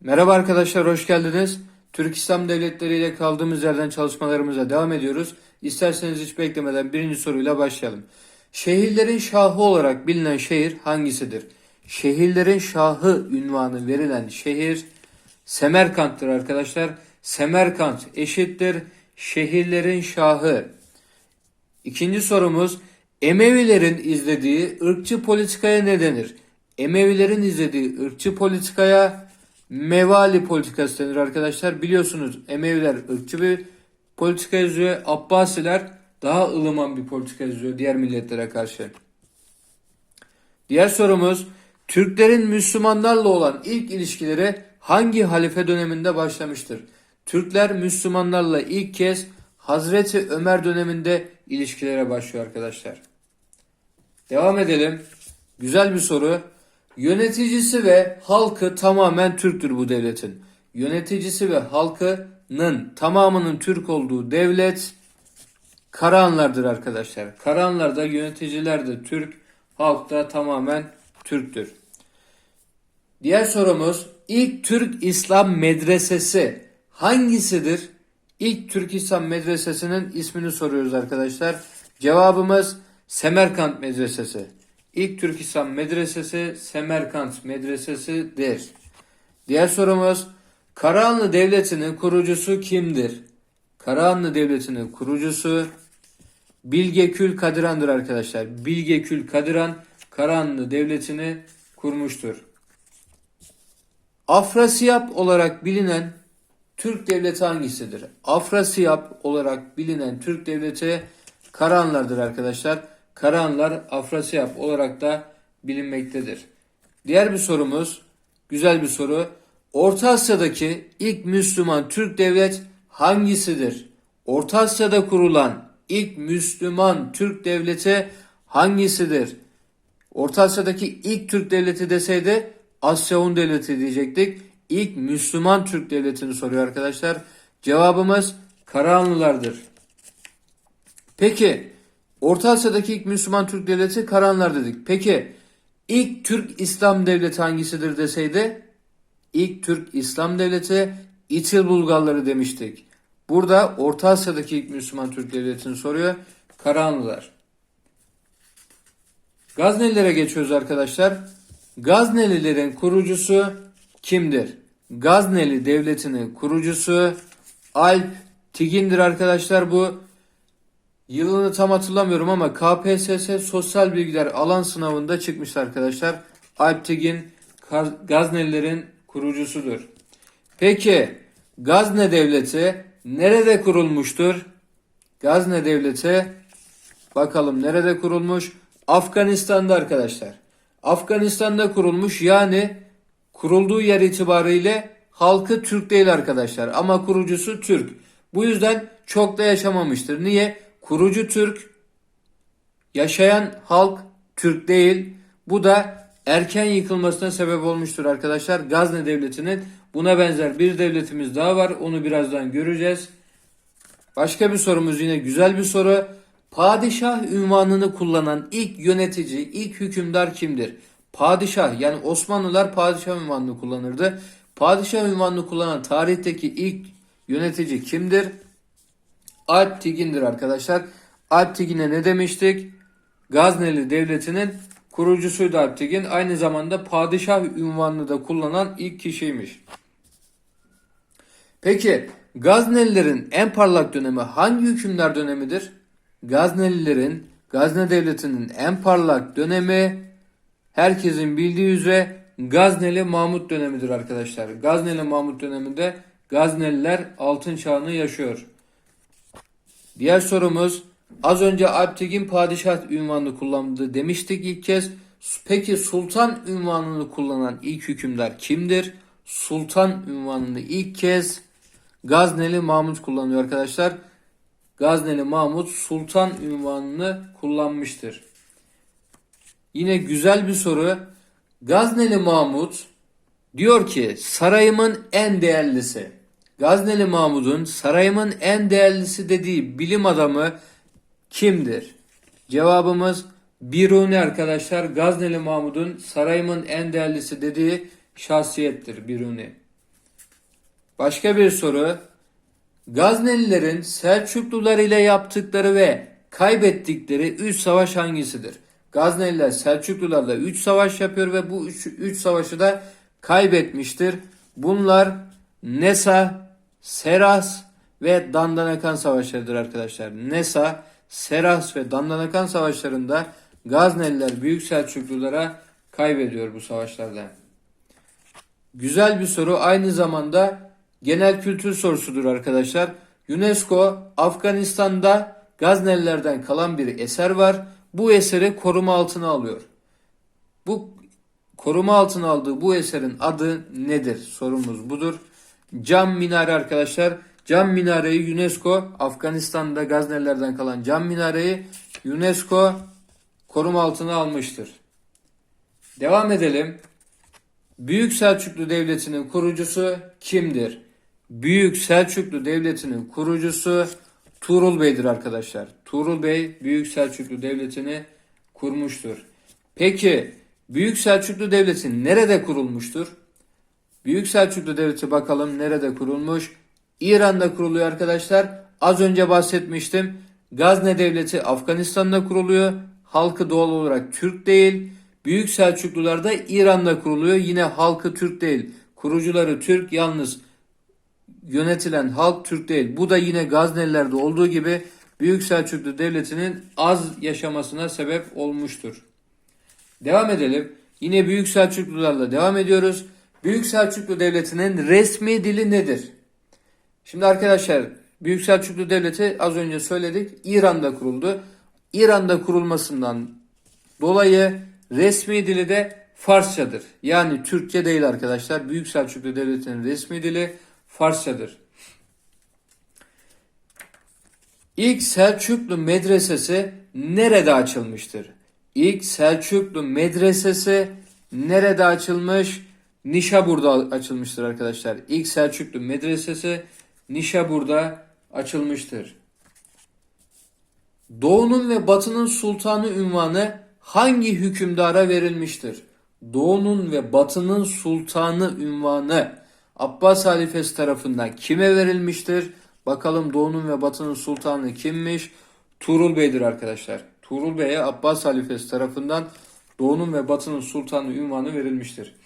Merhaba arkadaşlar, hoş geldiniz. Türk İslam Devletleri ile kaldığımız yerden çalışmalarımıza devam ediyoruz. İsterseniz hiç beklemeden birinci soruyla başlayalım. Şehirlerin şahı olarak bilinen şehir hangisidir? Şehirlerin şahı ünvanı verilen şehir Semerkant'tır arkadaşlar. Semerkant eşittir şehirlerin şahı. İkinci sorumuz Emevilerin izlediği ırkçı politikaya ne denir? Emevilerin izlediği ırkçı politikaya mevali politikası denir arkadaşlar. Biliyorsunuz Emeviler ırkçı bir politika izliyor. Abbasiler daha ılıman bir politika izliyor diğer milletlere karşı. Diğer sorumuz Türklerin Müslümanlarla olan ilk ilişkileri hangi halife döneminde başlamıştır? Türkler Müslümanlarla ilk kez Hazreti Ömer döneminde ilişkilere başlıyor arkadaşlar. Devam edelim. Güzel bir soru. Yöneticisi ve halkı tamamen Türktür bu devletin. Yöneticisi ve halkının tamamının Türk olduğu devlet Karahanlardır arkadaşlar. Karahanlarda yöneticiler de Türk, halk da tamamen Türktür. Diğer sorumuz ilk Türk İslam medresesi hangisidir? İlk Türk İslam medresesinin ismini soruyoruz arkadaşlar. Cevabımız Semerkant Medresesi. İlk Türk İslam medresesi Semerkant Medresesi'dir. Diğer sorumuz Karahanlı Devleti'nin kurucusu kimdir? Karahanlı Devleti'nin kurucusu Bilgekül Kadiran'dır arkadaşlar. Bilgekül Kadiran Karahanlı Devleti'ni kurmuştur. Afrasiyap olarak bilinen Türk devleti hangisidir? Afrasiyap olarak bilinen Türk devleti Karahanlardır arkadaşlar. Karahanlar Afrasiyap olarak da bilinmektedir. Diğer bir sorumuz, güzel bir soru. Orta Asya'daki ilk Müslüman Türk devlet hangisidir? Orta Asya'da kurulan ilk Müslüman Türk devleti hangisidir? Orta Asya'daki ilk Türk devleti deseydi Asya Hun devleti diyecektik. İlk Müslüman Türk devletini soruyor arkadaşlar. Cevabımız Karahanlılardır. Peki Orta Asya'daki ilk Müslüman Türk devleti Karahanlar dedik. Peki ilk Türk İslam devleti hangisidir deseydi? İlk Türk İslam devleti İtil Bulgarları demiştik. Burada Orta Asya'daki ilk Müslüman Türk devletini soruyor. Karahanlılar. Gaznelilere geçiyoruz arkadaşlar. Gaznelilerin kurucusu kimdir? Gazneli devletinin kurucusu Alp Tigin'dir arkadaşlar bu. Yılını tam hatırlamıyorum ama KPSS sosyal bilgiler alan sınavında çıkmış arkadaşlar. Alp Tigin Gaznelilerin kurucusudur. Peki Gazne devleti nerede kurulmuştur? Gazne devleti bakalım nerede kurulmuş? Afganistan'da arkadaşlar. Afganistan'da kurulmuş yani kurulduğu yer itibariyle halkı Türk değil arkadaşlar ama kurucusu Türk. Bu yüzden çok da yaşamamıştır. Niye? Kurucu Türk, yaşayan halk Türk değil. Bu da erken yıkılmasına sebep olmuştur arkadaşlar. Gazne Devleti'nin buna benzer bir devletimiz daha var. Onu birazdan göreceğiz. Başka bir sorumuz yine güzel bir soru. Padişah ünvanını kullanan ilk yönetici, ilk hükümdar kimdir? Padişah yani Osmanlılar padişah ünvanını kullanırdı. Padişah ünvanını kullanan tarihteki ilk yönetici kimdir? Alp Tigin'dir arkadaşlar. Alp Tigin'e ne demiştik? Gazneli Devleti'nin kurucusuydu Alp Tigin. Aynı zamanda padişah ünvanını da kullanan ilk kişiymiş. Peki Gaznelilerin en parlak dönemi hangi hükümdar dönemidir? Gaznelilerin, Gazne Devleti'nin en parlak dönemi herkesin bildiği üzere Gazneli Mahmut dönemidir arkadaşlar. Gazneli Mahmut döneminde Gazneliler altın çağını yaşıyor. Diğer sorumuz az önce Alptegin padişah ünvanını kullandı demiştik ilk kez. Peki sultan ünvanını kullanan ilk hükümdar kimdir? Sultan ünvanını ilk kez Gazneli Mahmut kullanıyor arkadaşlar. Gazneli Mahmut sultan ünvanını kullanmıştır. Yine güzel bir soru. Gazneli Mahmut diyor ki sarayımın en değerlisi. Gazneli Mahmud'un sarayımın en değerlisi dediği bilim adamı kimdir? Cevabımız Biruni arkadaşlar. Gazneli Mahmud'un sarayımın en değerlisi dediği şahsiyettir Biruni. Başka bir soru. Gaznelilerin Selçuklular ile yaptıkları ve kaybettikleri 3 savaş hangisidir? Gazneliler Selçuklularla 3 savaş yapıyor ve bu 3 savaşı da kaybetmiştir. Bunlar Nesa, Seras ve Dandanakan savaşlarıdır arkadaşlar. Nesa, Seras ve Dandanakan savaşlarında Gazneliler Büyük Selçuklulara kaybediyor bu savaşlarda. Güzel bir soru. Aynı zamanda genel kültür sorusudur arkadaşlar. UNESCO Afganistan'da Gaznelilerden kalan bir eser var. Bu eseri koruma altına alıyor. Bu koruma altına aldığı bu eserin adı nedir? Sorumuz budur. Cam minare arkadaşlar. Cam minareyi UNESCO Afganistan'da Gaznelilerden kalan cam minareyi UNESCO koruma altına almıştır. Devam edelim. Büyük Selçuklu Devleti'nin kurucusu kimdir? Büyük Selçuklu Devleti'nin kurucusu Tuğrul Bey'dir arkadaşlar. Tuğrul Bey Büyük Selçuklu Devleti'ni kurmuştur. Peki Büyük Selçuklu Devleti nerede kurulmuştur? Büyük Selçuklu Devleti bakalım nerede kurulmuş? İran'da kuruluyor arkadaşlar. Az önce bahsetmiştim. Gazne Devleti Afganistan'da kuruluyor. Halkı doğal olarak Türk değil. Büyük Selçuklular da İran'da kuruluyor. Yine halkı Türk değil. Kurucuları Türk yalnız yönetilen halk Türk değil. Bu da yine Gaznelilerde olduğu gibi Büyük Selçuklu Devleti'nin az yaşamasına sebep olmuştur. Devam edelim. Yine Büyük Selçuklularla devam ediyoruz. Büyük Selçuklu Devleti'nin resmi dili nedir? Şimdi arkadaşlar Büyük Selçuklu Devleti az önce söyledik İran'da kuruldu. İran'da kurulmasından dolayı resmi dili de Farsçadır. Yani Türkçe değil arkadaşlar. Büyük Selçuklu Devleti'nin resmi dili Farsçadır. İlk Selçuklu medresesi nerede açılmıştır? İlk Selçuklu medresesi nerede açılmış? Nişabur'da açılmıştır arkadaşlar. İlk Selçuklu medresesi Nişabur'da açılmıştır. Doğu'nun ve Batı'nın sultanı ünvanı hangi hükümdara verilmiştir? Doğu'nun ve Batı'nın sultanı ünvanı Abbas halifesi tarafından kime verilmiştir? Bakalım Doğu'nun ve Batı'nın sultanı kimmiş? Tuğrul Bey'dir arkadaşlar. Tuğrul Bey'e Abbas halifesi tarafından Doğu'nun ve Batı'nın sultanı ünvanı verilmiştir.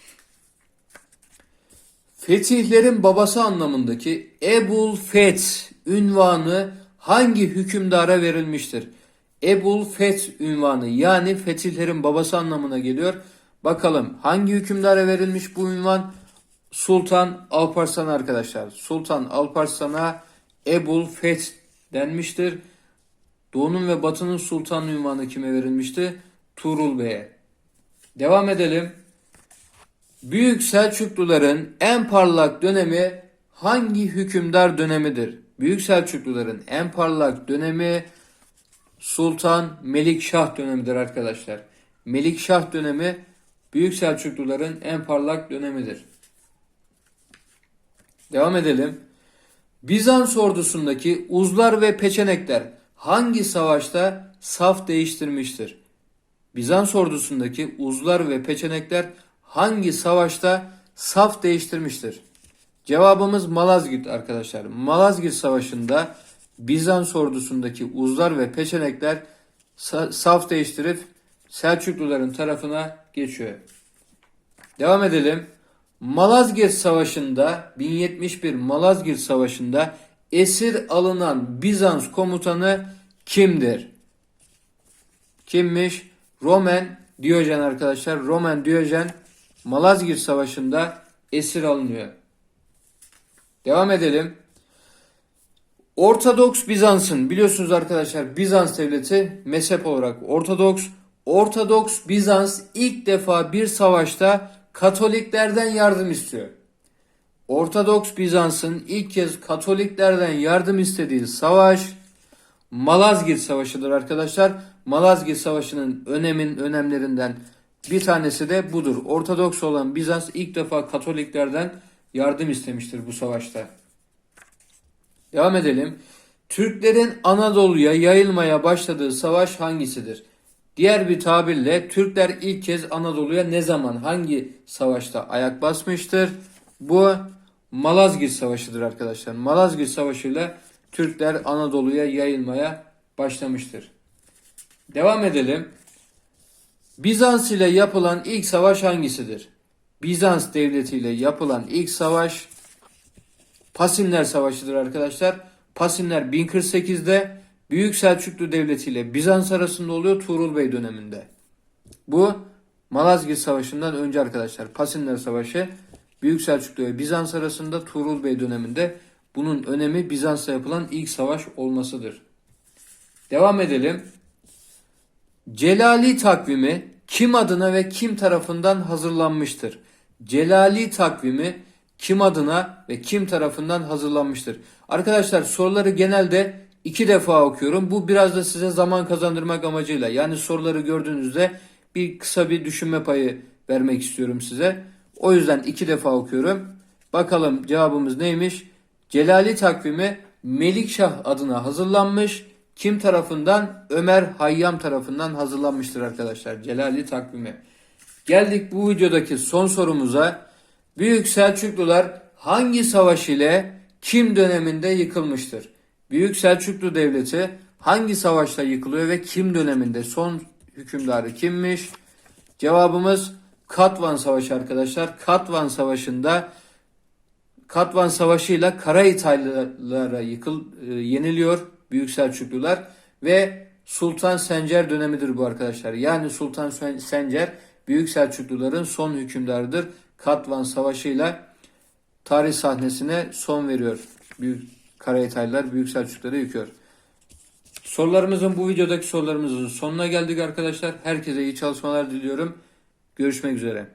Fetihlerin babası anlamındaki Ebul Feth ünvanı hangi hükümdara verilmiştir? Ebul Feth ünvanı yani fetihlerin babası anlamına geliyor. Bakalım hangi hükümdara verilmiş bu ünvan? Sultan Alparslan arkadaşlar. Sultan Alparslan'a Ebul Feth denmiştir. Doğu'nun ve Batı'nın sultan ünvanı kime verilmişti? Tuğrul Bey'e. Devam edelim. Büyük Selçukluların en parlak dönemi hangi hükümdar dönemidir? Büyük Selçukluların en parlak dönemi Sultan Melikşah dönemidir arkadaşlar. Melikşah dönemi Büyük Selçukluların en parlak dönemidir. Devam edelim. Bizans ordusundaki uzlar ve peçenekler hangi savaşta saf değiştirmiştir? Bizans ordusundaki uzlar ve peçenekler hangi savaşta saf değiştirmiştir? Cevabımız Malazgirt arkadaşlar. Malazgirt Savaşı'nda Bizans ordusundaki uzlar ve peçenekler saf değiştirip Selçukluların tarafına geçiyor. Devam edelim. Malazgirt Savaşı'nda 1071 Malazgirt Savaşı'nda esir alınan Bizans komutanı kimdir? Kimmiş? Roman Diyojen arkadaşlar. Roman Diyojen Malazgirt Savaşı'nda esir alınıyor. Devam edelim. Ortodoks Bizans'ın biliyorsunuz arkadaşlar Bizans devleti mezhep olarak Ortodoks. Ortodoks Bizans ilk defa bir savaşta Katoliklerden yardım istiyor. Ortodoks Bizans'ın ilk kez Katoliklerden yardım istediği savaş Malazgirt Savaşı'dır arkadaşlar. Malazgirt Savaşı'nın önemin önemlerinden bir tanesi de budur. Ortodoks olan Bizans ilk defa Katoliklerden yardım istemiştir bu savaşta. Devam edelim. Türklerin Anadolu'ya yayılmaya başladığı savaş hangisidir? Diğer bir tabirle Türkler ilk kez Anadolu'ya ne zaman hangi savaşta ayak basmıştır? Bu Malazgirt Savaşı'dır arkadaşlar. Malazgirt Savaşı'yla Türkler Anadolu'ya yayılmaya başlamıştır. Devam edelim. Bizans ile yapılan ilk savaş hangisidir? Bizans devleti ile yapılan ilk savaş Pasinler Savaşı'dır arkadaşlar. Pasinler 1048'de Büyük Selçuklu Devleti ile Bizans arasında oluyor Tuğrul Bey döneminde. Bu Malazgirt Savaşı'ndan önce arkadaşlar. Pasinler Savaşı Büyük Selçuklu ve Bizans arasında Tuğrul Bey döneminde bunun önemi Bizans'ta yapılan ilk savaş olmasıdır. Devam edelim. Celali takvimi kim adına ve kim tarafından hazırlanmıştır? Celali takvimi kim adına ve kim tarafından hazırlanmıştır? Arkadaşlar soruları genelde iki defa okuyorum. Bu biraz da size zaman kazandırmak amacıyla. Yani soruları gördüğünüzde bir kısa bir düşünme payı vermek istiyorum size. O yüzden iki defa okuyorum. Bakalım cevabımız neymiş? Celali takvimi Melikşah adına hazırlanmış. Kim tarafından? Ömer Hayyam tarafından hazırlanmıştır arkadaşlar. Celali takvimi. Geldik bu videodaki son sorumuza. Büyük Selçuklular hangi savaş ile kim döneminde yıkılmıştır? Büyük Selçuklu Devleti hangi savaşta yıkılıyor ve kim döneminde? Son hükümdarı kimmiş? Cevabımız Katvan Savaşı arkadaşlar. Katvan Savaşı'nda Katvan Savaşı ile Karahitaylılara yıkıl e, yeniliyor Büyük Selçuklular ve Sultan Sencer dönemidir bu arkadaşlar. Yani Sultan Sen- Sencer Büyük Selçukluların son hükümdarıdır. Katvan Savaşı ile tarih sahnesine son veriyor. Büyük Karahitaylılar Büyük Selçukluları yıkıyor. Sorularımızın bu videodaki sorularımızın sonuna geldik arkadaşlar. Herkese iyi çalışmalar diliyorum. Görüşmek üzere.